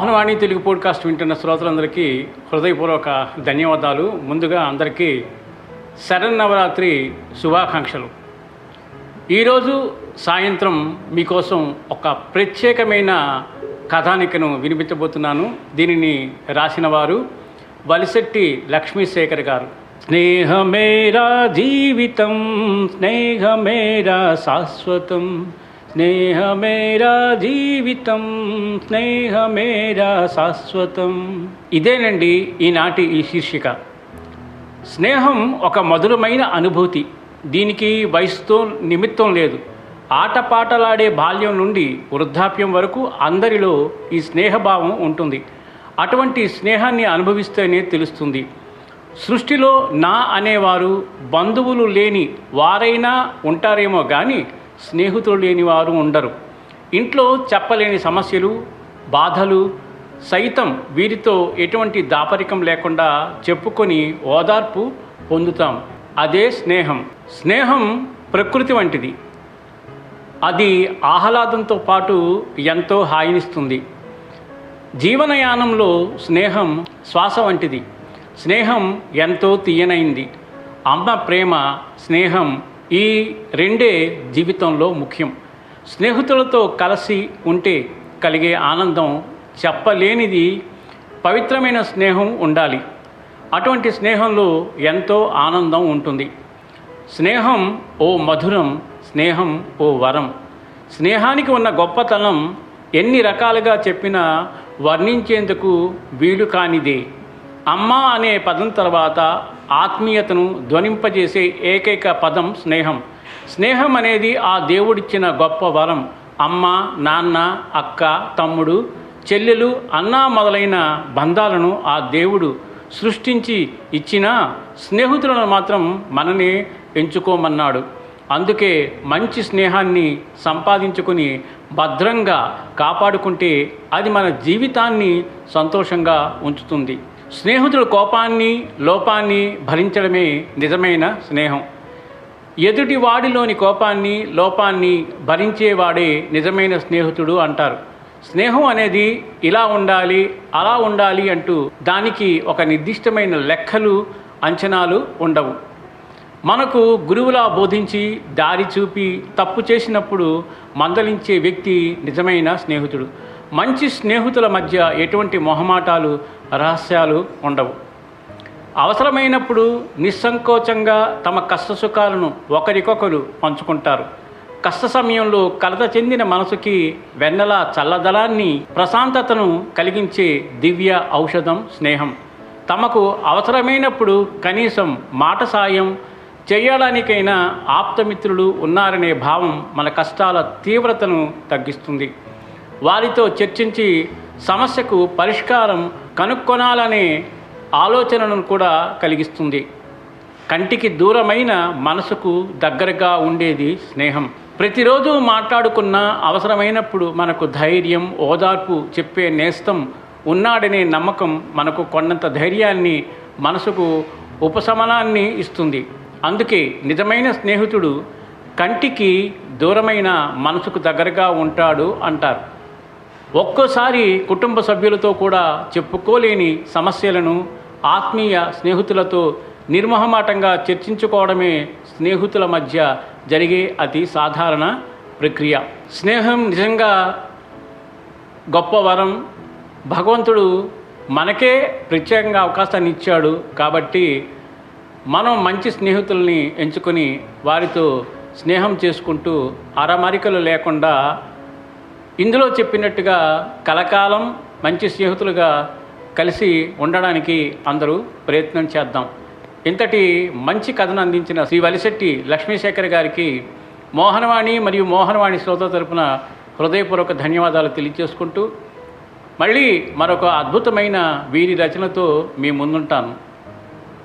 Mohanavani Telugu podcast వింటున్న శ్రోతలందరికీ హృదయపూర్వక ధన్యవాదాలు. ముందుగా అందరికీ శరన్నవరాత్రి శుభాకాంక్షలు. ఈరోజు సాయంత్రం మీకోసం ఒక ప్రత్యేకమైన కథానికను వినిపించబోతున్నాను. దీనిని రాసిన వారు వలిశెట్టి లక్ష్మీశేఖర్ గారు. స్నేహమేరా జీవితం స్నేహమేరా శాశ్వతం. స్నేహమేరా జీవితం స్నేహమేరా శాశ్వతం. ఇదేనండి ఈనాటి ఈ శీర్షిక. స్నేహం ఒక మధురమైన అనుభూతి. దీనికి వయసుతో నిమిత్తం లేదు. ఆటపాటలాడే బాల్యం నుండి వృద్ధాప్యం వరకు అందరిలో ఈ స్నేహభావం ఉంటుంది. అటువంటి స్నేహాన్ని అనుభవిస్తేనే తెలుస్తుంది. సృష్టిలో నా అనేవారు బంధువులు లేని వారైనా ఉంటారేమో కానీ స్నేహితులు లేని వారు ఉండరు. ఇంట్లో చెప్పలేని సమస్యలు బాధలు సైతం వీరితో ఎటువంటి దాపరికం లేకుండా చెప్పుకొని ఓదార్పు పొందుతాం. అదే స్నేహం. స్నేహం ప్రకృతి వంటిది. అది ఆహ్లాదంతో పాటు ఎంతో హాయినిస్తుంది. జీవనయానంలో స్నేహం శ్వాస వంటిది. స్నేహం ఎంతో తీయనైంది. అమ్మ ప్రేమ స్నేహం ఈ రెండే జీవితంలో ముఖ్యం. స్నేహితులతో కలిసి ఉంటే కలిగే ఆనందం చెప్పలేనిది పవిత్రమైన స్నేహం ఉండాలి. అటువంటి స్నేహంలో ఎంతో ఆనందం ఉంటుంది. స్నేహం ఓ మధురం స్నేహం ఓ వరం. స్నేహానికి ఉన్న గొప్పతనం ఎన్ని రకాలుగా చెప్పినా వర్ణించేందుకు వీలు కానిదే. అమ్మ అనే పదం తర్వాత ఆత్మీయతను ధ్వనింపజేసే ఏకైక పదం స్నేహం. స్నేహం అనేది ఆ దేవుడిచ్చిన గొప్ప వరం. అమ్మ నాన్న అక్క తమ్ముడు చెల్లెలు అన్న మొదలైన బంధాలను ఆ దేవుడు సృష్టించి ఇచ్చిన స్నేహితులను మాత్రం మననే ఎంచుకోమన్నాడు. అందుకే మంచి స్నేహాన్ని సంపాదించుకుని భద్రంగా కాపాడుకుంటే అది మన జీవితాన్ని సంతోషంగా ఉంచుతుంది. స్నేహితుల కోపాన్ని లోపాన్ని భరించడమే నిజమైన స్నేహం. ఎదుటి వాడిలోని కోపాన్ని లోపాన్ని భరించేవాడే నిజమైన స్నేహితుడు అంటారు. స్నేహం అనేది ఇలా ఉండాలి అలా ఉండాలి అంటూ దానికి ఒక నిర్దిష్టమైన లెక్కలు అంచనాలు ఉండవు. మనకు గురువులా బోధించి దారి చూపి తప్పు చేసినప్పుడు మందలించే వ్యక్తి నిజమైన స్నేహితుడు. మంచి స్నేహితుల మధ్య ఎటువంటి మొహమాటాలు రహస్యాలు ఉండవు. అవసరమైనప్పుడు నిస్సంకోచంగా తమ కష్టసుఖాలను ఒకరికొకరు పంచుకుంటారు. కష్ట సమయంలో కలత చెందిన మనసుకి వెన్నెల చల్లదలాన్ని ప్రశాంతతను కలిగించే దివ్య ఔషధం స్నేహం. తమకు అవసరమైనప్పుడు కనీసం మాట సాయం చేయడానికైనా ఆప్తమిత్రులు ఉన్నారనే భావం మన కష్టాల తీవ్రతను తగ్గిస్తుంది. వారితో చర్చించి సమస్యకు పరిష్కారం కనుక్కొనాలనే ఆలోచనను కూడా కలిగిస్తుంది. కంటికి దూరమైన మనసుకు దగ్గరగా ఉండేది స్నేహం. ప్రతిరోజు మాట్లాడుకున్న అవసరమైనప్పుడు మనకు ధైర్యం ఓదార్పు చెప్పే నేస్తం ఉన్నాడనే నమ్మకం మనకు కొన్నంత ధైర్యాన్ని మనసుకు ఉపశమనాన్ని ఇస్తుంది. అందుకే నిజమైన స్నేహితుడు కంటికి దూరమైన మనసుకు దగ్గరగా ఉంటాడు అంటారు. ఒక్కోసారి కుటుంబ సభ్యులతో కూడా చెప్పుకోలేని సమస్యలను ఆత్మీయ స్నేహితులతో నిర్మహమాటంగా చర్చించుకోవడమే స్నేహితుల మధ్య జరిగే అతి సాధారణ ప్రక్రియ. స్నేహం నిజంగా గొప్ప వరం. భగవంతుడు మనకే ప్రత్యేకంగా అవకాశాన్ని ఇచ్చాడు కాబట్టి మనం మంచి స్నేహితుల్ని ఎంచుకొని వారితో స్నేహం చేసుకుంటూ అరమరికలు లేకుండా ఇందులో చెప్పినట్టుగా కలకాలం మంచి స్నేహితులుగా కలిసి ఉండడానికి అందరూ ప్రయత్నం చేద్దాం. ఇంతటి మంచి కథను అందించిన శ్రీ వలిశెట్టి లక్ష్మీశేఖర్ గారికి మోహనవాణి మరియు మోహనవాణి శ్రోత తరపున హృదయపూర్వక ధన్యవాదాలు తెలియజేసుకుంటూ మళ్ళీ మరొక అద్భుతమైన వీరి రచనతో మీ ముందుంటాను.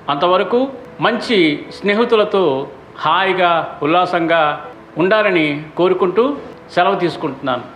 అంతవరకు మంచి స్నేహితులతో హాయిగా ఉల్లాసంగా ఉండాలని కోరుకుంటూ సెలవు తీసుకుంటున్నాను.